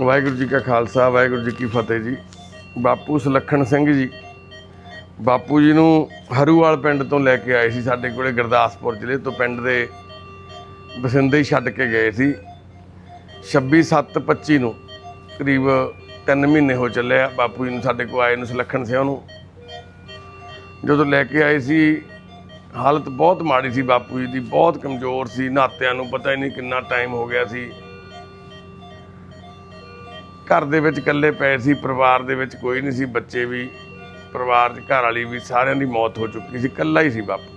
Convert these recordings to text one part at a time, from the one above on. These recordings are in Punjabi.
ਵਾਹਿਗੁਰੂ ਜੀ ਕਾ ਖਾਲਸਾ, ਵਾਹਿਗੁਰੂ ਜੀ ਕੀ ਫਤਿਹ ਜੀ। ਬਾਪੂ ਸੁਲੱਖਣ ਸਿੰਘ ਜੀ, ਬਾਪੂ ਜੀ ਨੂੰ ਹਰੂਵਾਲ ਪਿੰਡ ਤੋਂ ਲੈ ਕੇ ਆਏ ਸੀ, ਸਾਡੇ ਕੋਲੇ ਗੁਰਦਾਸਪੁਰ ਜ਼ਿਲ੍ਹੇ ਤੋਂ ਪਿੰਡ ਦੇ ਬਸਿੰਦੇ ਹੀ ਛੱਡ ਕੇ ਗਏ ਸੀ। 26/7/25 ਨੂੰ ਕਰੀਬ 3 ਮਹੀਨੇ ਹੋ ਚੱਲੇ ਆ, ਬਾਪੂ ਜੀ ਨੂੰ ਸਾਡੇ ਕੋਲ ਆਏ ਨੂੰ ਸੁਲੱਖਣ ਸਿੰਘ ਨੂੰ। ਜਦੋਂ ਲੈ ਕੇ ਆਏ ਸੀ, ਹਾਲਤ ਬਹੁਤ ਮਾੜੀ ਸੀ ਬਾਪੂ ਜੀ ਦੀ, ਬਹੁਤ ਕਮਜ਼ੋਰ ਸੀ, ਨਾਤਿਆਂ ਨੂੰ ਪਤਾ ਹੀ ਨਹੀਂ ਕਿੰਨਾ ਟਾਈਮ ਹੋ ਗਿਆ ਸੀ। ਘਰ ਦੇ ਵਿੱਚ ਇਕੱਲੇ ਪਏ ਸੀ, ਪਰਿਵਾਰ ਦੇ ਵਿੱਚ ਕੋਈ ਨਹੀਂ ਸੀ, ਬੱਚੇ ਵੀ, ਪਰਿਵਾਰ ਦੇ ਘਰ ਵਾਲੀ ਵੀ, ਸਾਰਿਆਂ ਦੀ ਮੌਤ ਹੋ ਚੁੱਕੀ ਸੀ, ਇਕੱਲਾ ਹੀ ਸੀ ਬਾਪੂ।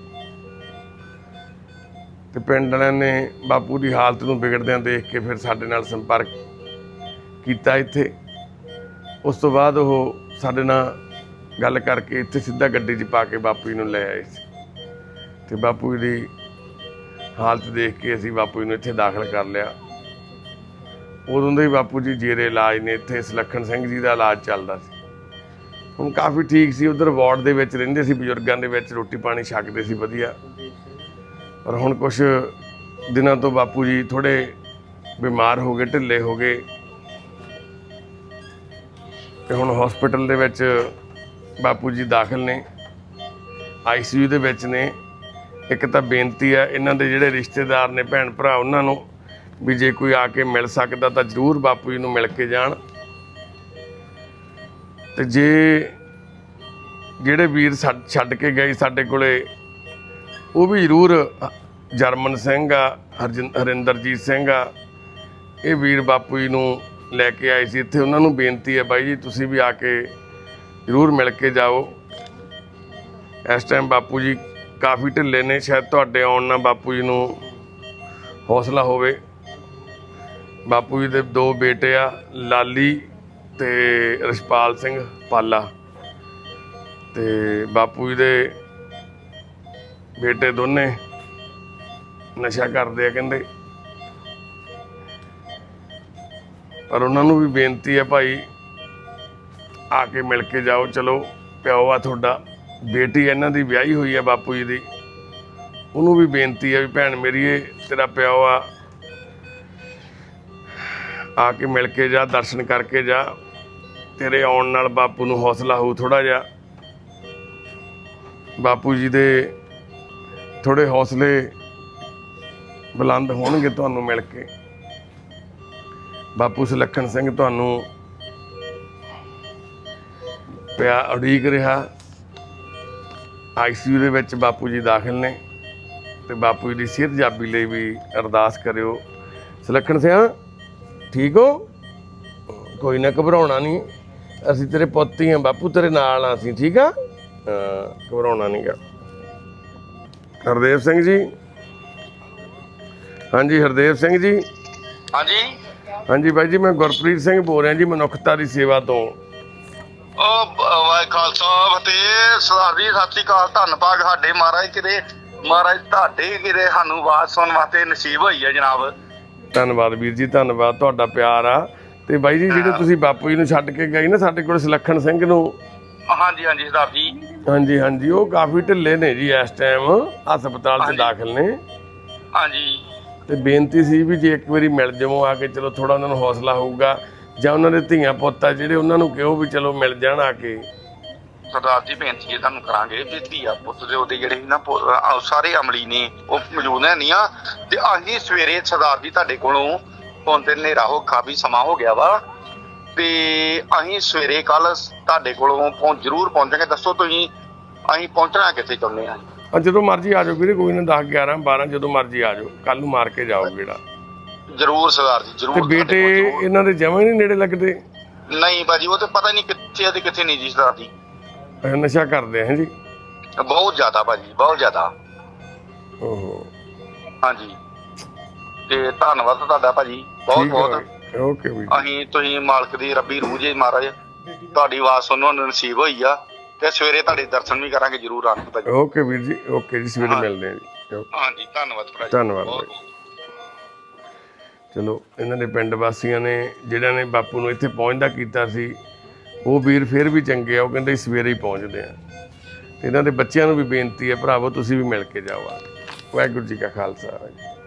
ਤੇ ਪਿੰਡ ਵਾਲਿਆਂ ਨੇ ਬਾਪੂ ਦੀ ਹਾਲਤ ਨੂੰ ਵਿਗੜਦਿਆਂ ਦੇਖ ਕੇ ਫਿਰ ਸਾਡੇ ਨਾਲ ਸੰਪਰਕ ਕੀਤਾ ਇੱਥੇ। ਉਸ ਤੋਂ ਬਾਅਦ ਉਹ ਸਾਡੇ ਨਾਲ ਗੱਲ ਕਰਕੇ ਇੱਥੇ ਸਿੱਧਾ ਗੱਡੀ 'ਚ ਪਾ ਕੇ ਬਾਪੂ ਜੀ ਨੂੰ ਲੈ ਆਏ ਸੀ। ਤੇ ਬਾਪੂ ਜੀ ਦੀ ਹਾਲਤ ਦੇਖ ਕੇ ਅਸੀਂ ਬਾਪੂ ਜੀ ਨੂੰ ਇੱਥੇ ਦਾਖਲ ਕਰ ਲਿਆ। ਉਦੋਂ ਦੇ ਹੀ ਬਾਪੂ ਜੀ ਜੇਰੇ ਇਲਾਜ ਨੇ ਇੱਥੇ ਸੁਲੱਖਣ ਸਿੰਘ ਜੀ ਦਾ ਇਲਾਜ ਚੱਲਦਾ ਸੀ। ਹੁਣ ਕਾਫੀ ਠੀਕ ਸੀ, ਉਧਰ ਵਾਰਡ ਦੇ ਵਿੱਚ ਰਹਿੰਦੇ ਸੀ ਬਜ਼ੁਰਗਾਂ ਦੇ ਵਿੱਚ, ਰੋਟੀ ਪਾਣੀ ਛਕਦੇ ਸੀ, ਵਧੀਆ। ਪਰ ਹੁਣ ਕੁਝ ਦਿਨਾਂ ਤੋਂ ਬਾਪੂ ਜੀ ਥੋੜੇ ਬਿਮਾਰ ਹੋ ਗਏ, ਢਿੱਲੇ ਹੋ ਗਏ। ਤੇ ਹੁਣ ਹਸਪੀਟਲ ਦੇ ਵਿੱਚ ਬਾਪੂ ਜੀ ਦਾਖਲ ਨੇ। ਆਈਸੀਯੂ ਦੇ ਵਿੱਚ ਨੇ। ਇੱਕ ਤਾਂ ਬੇਨਤੀ ਹੈ, ਇਹਨਾਂ ਦੇ ਜਿਹੜੇ ਰਿਸ਼ਤੇਦਾਰ ਨੇ, ਭੈਣ ਭਰਾ, ਉਹਨਾਂ ਨੂੰ ਵੀ ਜੇ ਕੋਈ ਆ ਕੇ ਮਿਲ ਸਕਦਾ ਤਾਂ ਜ਼ਰੂਰ ਬਾਪੂ ਜੀ ਨੂੰ ਮਿਲ ਕੇ ਜਾਣ। ਤੇ ਜੇ ਜਿਹੜੇ ਵੀਰ ਛੱਡ ਛੱਡ ਕੇ ਗਏ ਸਾਡੇ ਕੋਲੇ, ਉਹ ਵੀ ਜ਼ਰੂਰ ਜਰਮਨ ਸਿੰਘ ਆ, ਹਰਜਿੰ- ਹਰਿੰਦਰਜੀਤ ਸਿੰਘ ਆ। ਇਹ ਵੀਰ ਬਾਪੂ ਜੀ ਨੂੰ ਲੈ ਕੇ ਆਏ ਸੀ। ਇੱਥੇ ਉਹਨਾਂ ਨੂੰ ਬੇਨਤੀ ਹੈ ਬਾਈ ਜੀ, ਤੁਸੀਂ ਵੀ ਆ ਕੇ ਜ਼ਰੂਰ ਮਿਲ ਕੇ ਜਾਓ। ਇਸ ਟਾਈਮ ਬਾਪੂ ਜੀ ਕਾਫੀ ਢਿੱਲੇ ਨੇ, ਸ਼ਾਇਦ ਤੁਹਾਡੇ ਆਉਣ ਨਾਲ ਬਾਪੂ ਜੀ ਨੂੰ ਹੌਸਲਾ ਹੋਵੇ। ਬਾਪੂ ਜੀ ਦੇ ਦੋ ਬੇਟੇ ਆ, ਲਾਲੀ ਤੇ ਰਸ਼ਪਾਲ ਸਿੰਘ ਪਾਲਾ। ਤੇ ਬਾਪੂ ਜੀ ਦੇ ਬੇਟੇ ਦੋਨੇ ਨਸ਼ਾ ਕਰਦੇ ਆ ਕਹਿੰਦੇ। ਪਰ ਉਹਨਾਂ ਨੂੰ ਵੀ ਬੇਨਤੀ ਹੈ ਭਾਈ, ਆ ਕੇ ਮਿਲ ਕੇ ਜਾਓ, ਚਲੋ, ਪਿਓ ਆ ਤੁਹਾਡਾ, ਬੇਟੀ ਇਹਨਾਂ ਦੀ ਵਿਆਹੀ ਹੋਈ ਹੈ ਬਾਪੂ ਜੀ ਦੀ। ਉਹਨੂੰ ਵੀ ਬੇਨਤੀ ਹੈ ਵੀ ਭੈਣ ਮੇਰੀ, ਇਹ ਤੇਰਾ ਪਿਓ ਆ ਆ ਕੇ ਮਿਲ ਕੇ ਜਾ, ਦਰਸ਼ਨ ਕਰਕੇ ਜਾ। ਤੇਰੇ ਆਉਣ ਨਾਲ ਬਾਪੂ ਨੂੰ ਹੌਸਲਾ ਹੋਊ ਥੋੜਾ ਜਿਹਾ। ਬਾਪੂ ਜੀ ਦੇ ਥੋੜੇ ਹੌਸਲੇ ਬੁਲੰਦ ਹੋਣਗੇ ਤੁਹਾਨੂੰ ਮਿਲ ਕੇ। ਬਾਪੂ ਸੁਲੱਖਣ ਸਿੰਘ ਤੁਹਾਨੂੰ ਪਿਆ ਉਡੀਕ ਰਿਹਾ। ਆਈਸੀਯੂ ਦੇ ਵਿੱਚ ਬਾਪੂ ਜੀ ਦਾਖਲ ਨੇ ਤੇ ਬਾਪੂ ਜੀ ਦੀ ਸਿਹਤ ਜਾਬੀ ਲਈ ਵੀ ਅਰਦਾਸ ਕਰਿਓ। ਸੁਲੱਖਣ ਸਿੰਘ। ਠੀਕ ਹੋ? ਕੋਈ ਨਾ ਘਬਰਾਉਣਾ ਨਹੀਂ। ਅਸੀਂ ਤੇਰੇ ਪੁੱਤ ਹੀ ਆ ਬਾਪੂ ਤੇਰੇ ਨਾਲ ਆ ਅਸੀਂ ਠੀਕ ਆ? ਘਬਰਾਉਣਾ ਨਹੀਂਗਾ। ਹਰਦੇਵ ਸਿੰਘ ਜੀ। ਹਾਂਜੀ ਹਰਦੇਵ ਸਿੰਘ ਜੀ। ਹਾਂਜੀ। ਹਾਂਜੀ ਬਾਈ ਜੀ ਮੈਂ ਗੁਰਪ੍ਰੀਤ ਸਿੰਘ ਬੋਲ ਰਿਹਾ ਜੀ ਮਨੁੱਖਤਾ ਦੀ ਸੇਵਾ ਤੋਂ। ਉਹ ਬ- ਵਾਹਿ ਖਾਲਸਾ ਫਤਿਹ ਸਰਦਾਰ ਜੀ ਸਤਿ ਸ੍ਰੀ ਅਕਾਲ ਧੰਨਵਾਦ ਸਾਡੇ ਮਹਾਰਾਜ ਕਿਤੇ ਮਹਾਰਾਜ ਤੁਹਾਡੇ ਕਿਤੇ ਸਾਨੂੰ ਆਵਾਜ਼ ਸੁਣਨ ਵਾਸਤੇ ਨਸੀਬ ਹੋਈ ਹੈ ਜਨਾਬ। ਧੰਨਵਾਦ ਵੀਰ ਜੀ ਧੰਨਵਾਦ ਤੁਹਾਡਾ ਪਿਆਰ ਆ। ਤੇ ਬਾਈ ਜੀ ਜਿਹੜੇ ਤੁਸੀਂ ਬਾਪੂ ਜੀ ਨੂੰ ਛੱਡ ਕੇ ਗਏ ਨਾ ਸਾਡੇ ਕੋਲ ਸੁਲੱਖਣ ਸਿੰਘ ਨੂੰ। ਹਾਂਜੀ ਹਾਂਜੀ ਸਰਦਾਰ ਜੀ। ਹਾਂਜੀ ਹਾਂਜੀ ਉਹ ਕਾਫੀ ਢਿੱਲੇ ਨੇ ਜੀ ਇਸ ਟਾਈਮ ਹਸਪਤਾਲ 'ਚ। ਦਾਖਲ ਨੇ। ਹਾਂਜੀ। ਤੇ ਬੇਨਤੀ ਸੀ ਵੀ ਜੇ ਇੱਕ ਵਾਰੀ ਮਿਲ ਜਾਵੋ ਆ ਕੇ ਚਲੋ ਥੋੜਾ ਉਹਨਾਂ ਨੂੰ ਹੌਸਲਾ ਹੋਊਗਾ ਜਾਂ ਉਹਨਾਂ ਦੇ ਧੀਆਂ ਪੁੱਤ ਆ ਜਿਹੜੇ ਉਹਨਾਂ ਨੂੰ ਕਿਹੋ ਵੀ ਚਲੋ ਮਿਲ ਜਾਣ ਆ ਕੇ। ਸਰਦਾਰ ਜੀ ਬੇਨਤੀ ਹੈ ਤੁਹਾਨੂੰ ਕਰਾਂਗੇ ਵੀ ਧੀਆ ਪੁੱਤ ਦੇ ਉਹਦੇ ਜਿਹੜੇ ਨਾ ਪੁ- ਅਹ ਸਾਰੇ ਅਮਲੀ ਨੇ ਉਹ ਮੌਜੂਦ ਹੈ ਨਹੀਂ ਆ ਤੇ ਅਸੀਂ ਸਵੇਰੇ ਸਰਦਾਰ ਜੀ ਤੁਹਾਡੇ ਕੋਲੋਂ ਹੁਣ ਤੇ ਹਨੇਰਾ ਹੋ ਕਾਫੀ ਸਮਾਂ ਹੋ ਗਿਆ ਵਾ। ਤੇ ਅਸੀਂ ਸਵੇਰੇ ਕੱਲ ਤੁਹਾਡੇ ਕੋਲੋਂ ਪਹੁੰਚ ਜ਼ਰੂਰ ਪਹੁੰਚਾਂਗੇ। ਦੱਸੋ ਤੁਸੀਂ ਅਸੀਂ ਪਹੁੰਚਣਾ ਕਿੱਥੇ ਚਾਹੁੰਦੇ ਆ ਆ ਜਦੋਂ ਮਰਜ਼ੀ ਆ ਜਾਓ ਵੀਰੇ ਕੋਈ ਨਾ 10 11 12 ਜਦੋਂ ਮਰਜ਼ੀ ਆ ਜਾਓ। ਕੱਲ ਨੂੰ ਮਾਰ ਕੇ ਜਾਓ ਗੇੜਾ। ਜ਼ਰੂਰ ਸਰਦਾਰ ਜੀ ਜ਼ਰੂਰ ਤੇ ਤੁਹਾਡੇ ਬੇਟੇ ਜ਼ਰੂਰ। ਇਹਨਾਂ ਦੇ ਜਮਾਂ ਹੀ ਨਹੀਂ ਨੇੜੇ ਲੱਗਦੇ। ਨਹੀਂ ਬਾਜੀ ਉਹ ਤੇ ਪਤਾ ਨਹੀਂ ਕਿੱਥੇ ਆ ਤੇ ਕਿੱਥੇ ਨਹੀਂ ਜੀ ਸਰਦਾਰ ਜੀ। ਇਹ ਨਸ਼ਾ ਕਰਦੇ ਹੈ ਜੀ? ਬਹੁਤ ਜ਼ਿਆਦਾ ਬਾਜੀ ਬਹੁਤ ਜ਼ਿਆਦਾ। ਓਹੋ। ਹਾਂਜੀ। ਤੇ ਧੰਨਵਾਦ ਤੁਹਾਡਾ ਭਾਜੀ ਬਹੁਤ ਬਹੁਤ। ਓਕੇ ਵੀਰ ਅਸੀਂ ਤੁਸੀਂ ਮਾਲਕ ਦੀ ਰੱਬੀ ਰੂਹ ਜੇ ਮਹਾਰਾਜ ਤੁਹਾਡੀ ਆਵਾਜ਼ ਸੁਣਨ ਨੂੰ ਨਸੀਬ ਹੋਈ ਆ ਤੇ ਸਵੇਰੇ ਤੁਹਾਡੇ ਦਰਸ਼ਨ ਵੀ ਕਰਾਂਗੇ ਜ਼ਰੂਰ ਆਣਗੇ ਭਾਜੀ। ਓਕੇ ਵੀਰ ਜੀ ਓਕੇ ਜੀ ਸਵੇਰੇ ਹਾਂ। ਮਿਲਦੇ ਹਾਂ ਜੀ। ਓਕੇ। ਹਾਂਜੀ ਧੰਨਵਾਦ ਭਰਾ ਜੀ ਧੰਨਵਾਦ ਬਹੁਤ- ਭਾਈ। ਚਲੋ ਇਹਨਾਂ ਦੇ ਪਿੰਡ ਵਾਸੀਆਂ ਨੇ ਜਿਹੜਿਆਂ ਨੇ ਬਾਪੂ ਨੂੰ ਇੱਥੇ ਪਹੁੰਚਦਾ ਕੀਤਾ ਸੀ ਉਹ ਵੀਰ ਫਿਰ ਵੀ ਚੰਗੇ ਆ, ਉਹ ਕਹਿੰਦੇ ਸਵੇਰੇ ਹੀ ਪਹੁੰਚਦੇ ਆ ਤੇ ਇਹਨਾਂ ਦੇ ਬੱਚਿਆਂ ਨੂੰ ਵੀ ਬੇਨਤੀ ਹੈ, ਭਰਾਵੋ, ਤੁਸੀਂ ਵੀ ਮਿਲ ਕੇ ਜਾਓ ਵਾਹਿਗੁਰੂ ਜੀ ਕਾ ਖਾਲਸਾ, ਵਾਹਿਗੁਰੂ